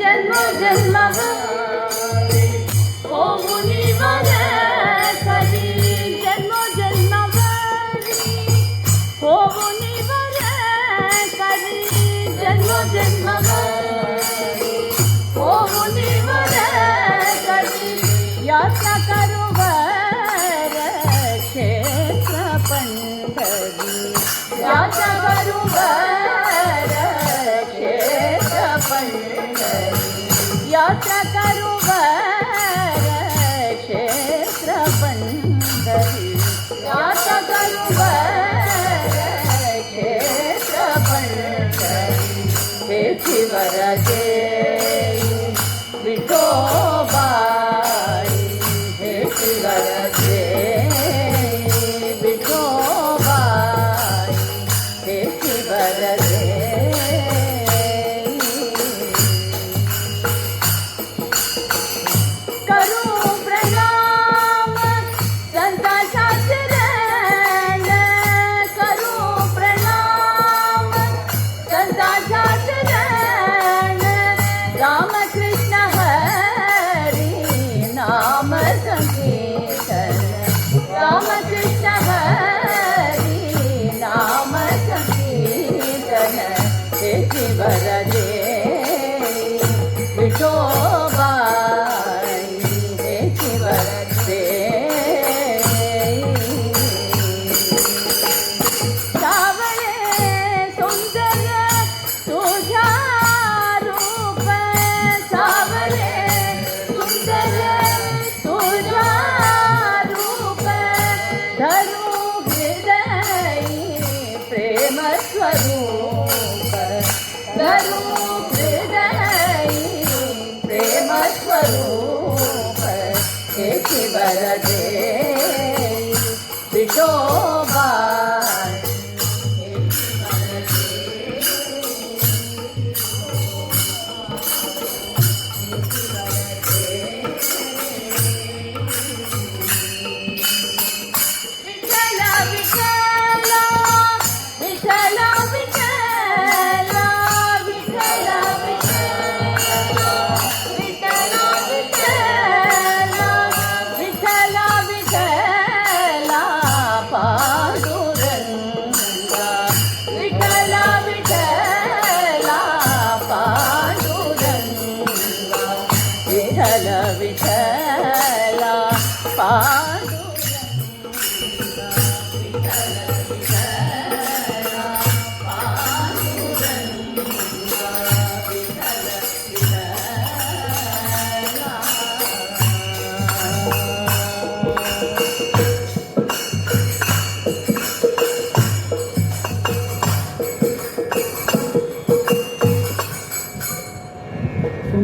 जन्म जन्म हो मुनि 下岗 কে বরদে விட்டலா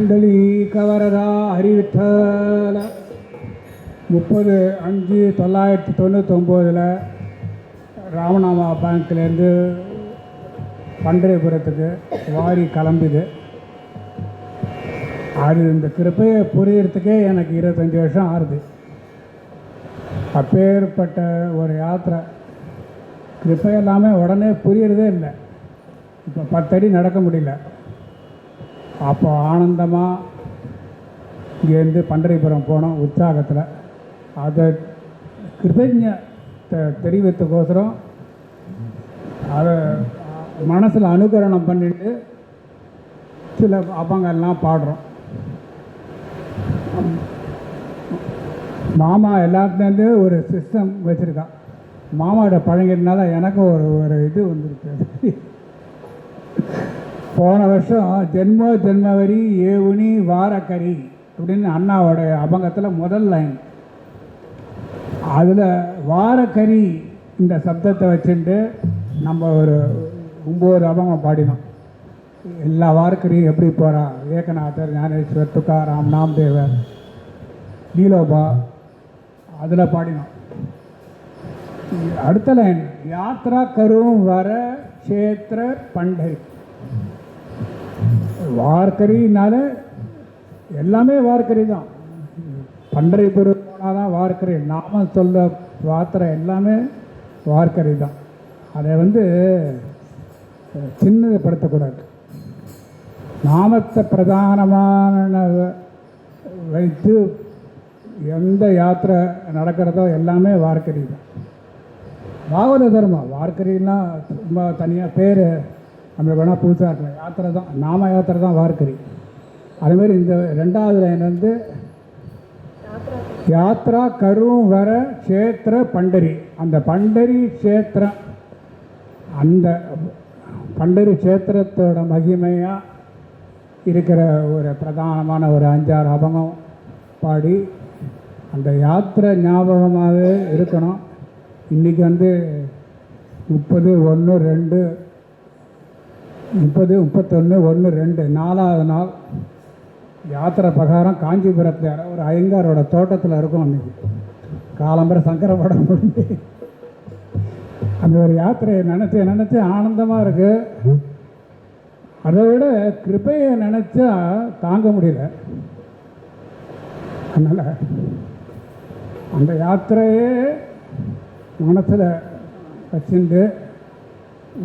குண்டலி கவரதா முப்பது அஞ்சு தொள்ளாயிரத்தி தொண்ணூத்தொம்போதில் ராமநாமா பேங்க்லேருந்து பண்டையபுரத்துக்கு வாரி கிளம்புது. அது இந்த கிருப்பையை புரியறதுக்கே எனக்கு இருபத்தஞ்சி வருஷம் ஆறுது. அப்பேற்பட்ட ஒரு யாத்திரை. கிருப்பை எல்லாமே உடனே புரியறதே இல்லை. இப்போ பத்தடி நடக்க முடியல. அப்போ ஆனந்தமாக இங்கேருந்து பண்டரிபுரம் போனோம் உற்சாகத்தில். அதை கிருதஜத்தை தெரிவித்துக்கோசரம் அதை மனசில் அனுகரணம் பண்ணிட்டு சில அப்பங்கள்லாம் பாடுறோம். மாமா எல்லாத்துலேருந்து ஒரு சிஸ்டம் வச்சுருக்கான் மாமாவோட பழங்கினால எனக்கும் ஒரு ஒரு இது வந்துருக்கு. போன வருஷம் ஜென்மோ ஜென்மவரி ஏவுனி வாரக்கரி அப்படின்னு அண்ணாவோட அபங்கத்தில் முதல் லைன் அதில் வாரக்கரி இந்த சப்தத்தை வச்சுட்டு நம்ம ஒரு ஒம்பது அபங்கம் பாடினோம். எல்லா வாரக்கரியும் எப்படி போகிறா ஏகநாதர் ஞானேஸ்வர் துக்காராம் நாம்தேவர் நீலோபா அதில் பாடினோம். அடுத்த லைன் யாத்ரா கரும் வர க்ஷேத்திர பண்டை வார்க்கரினால எல்லாமே வார்க்கரி தான் பண்டரிபுரம் போனால் தான் வார்க்கரி. நாம சொல்ல வார்த்தை எல்லாமே வார்க்கரி தான் அதை வந்து சின்னதுப்படுத்தக்கூடாது நாமத்தை பிரதானமான வைத்து எந்த யாத்திரை நடக்கிறதோ எல்லாமே வார்க்கரி தான் பாகவத தர்மம். வார்க்கரின்னா ரொம்ப தனியாக பேர் நம்ம வேணால் புதுசாக இருக்கலாம் யாத்திரை தான். நாம யாத்திரை தான் வார்க்கறி அதுமாரி இந்த ரெண்டாவது லைன் வந்து யாத்ரா கரும் வர க்ஷேத்திர பண்டரி. அந்த பண்டரி க்ஷேத்திரம் அந்த பண்டரி க்ஷேத்திரத்தோட மகிமையாக இருக்கிற ஒரு பிரதானமான ஒரு அஞ்சாறு அபங்கம் பாடி அந்த யாத்திரை ஞாபகமாகவே இருக்கணும். இன்றைக்கி வந்து முப்பது ஒன்று ரெண்டு முப்பது முப்பத்தொன்று ஒன்று ரெண்டு நாலாவது நாள் யாத்திரை பிரகாரம் காஞ்சிபுரத்தில் ஒரு ஐயங்காரோட தோட்டத்தில் இருக்கும் அன்றைக்கி காலம்பர சங்கர படம் முடிஞ்சு அந்த ஒரு யாத்திரையை நினச்சி நினச்சி ஆனந்தமாக இருக்குது அதை விட கிருபையை நினச்சா தாங்க முடியல. அதனால் அந்த யாத்திரையே மனசில் வச்சுட்டு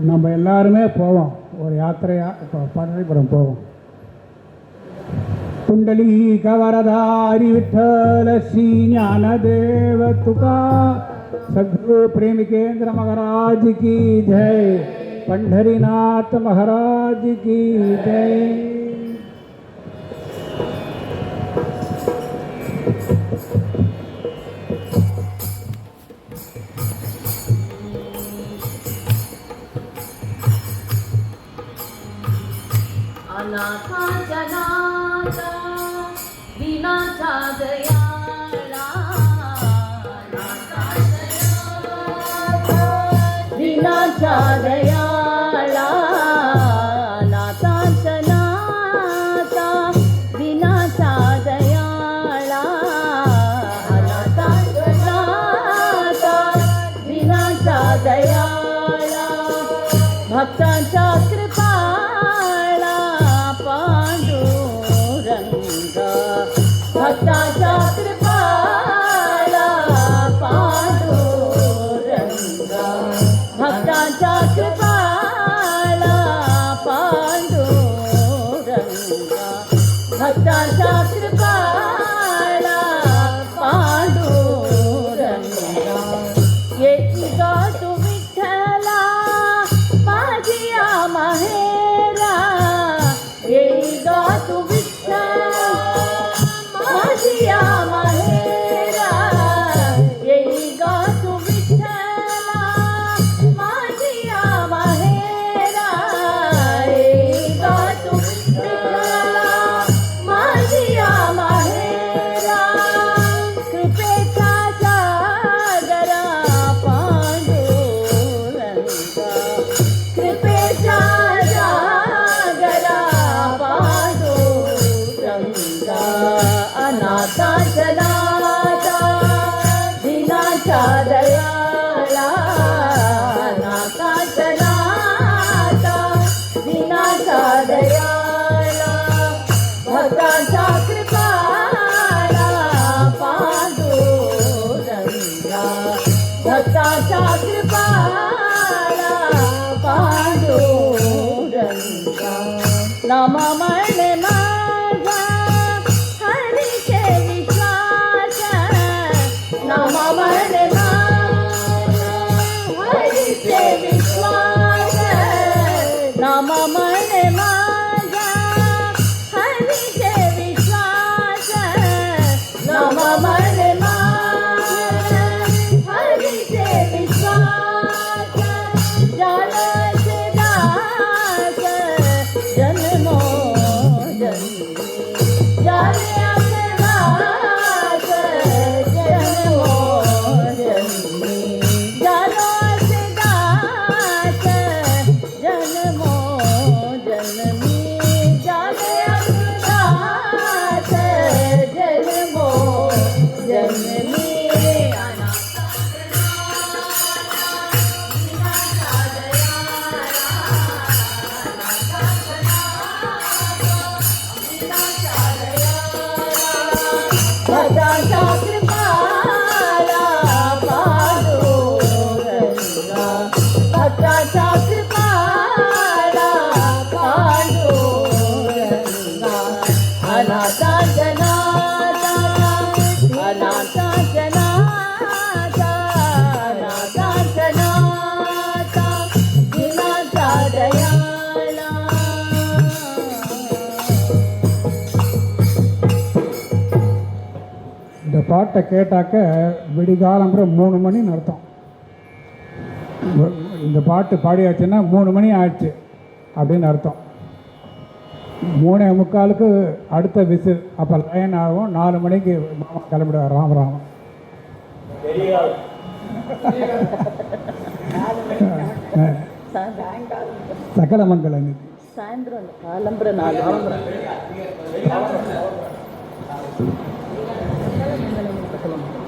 நம்ம எல்லாருமே போவோம். ஒரு யாத்திரையாக இப்போ பழனிபுரம் போவோம் कुंडली कवरधारी विठ्ठल श्री ज्ञानदेव तुका सद्गुरु प्रेमिकेंद्र महाराज की जय पंढरीनाथ महाराज की जय अनाथाच्या नाता दिनाचा दया दिनाचा दया भक्तांच्या कृपाळा जय பாட்டை கேட்டாக்க விடிகாலம்புற மூணு மணின்னு அர்த்தம். இந்த பாட்டு பாடியாச்சுன்னா மூணு மணி ஆயிடுச்சு அப்படின்னு அர்த்தம். மூணே முக்காலுக்கு அடுத்த விசில் அப்போ லைன் ஆகும். நாலு மணிக்கு மாமா கிளம்பிடுவார் ராம ராமம் சகலமங்கலம் காலம்புற நாலு وسلم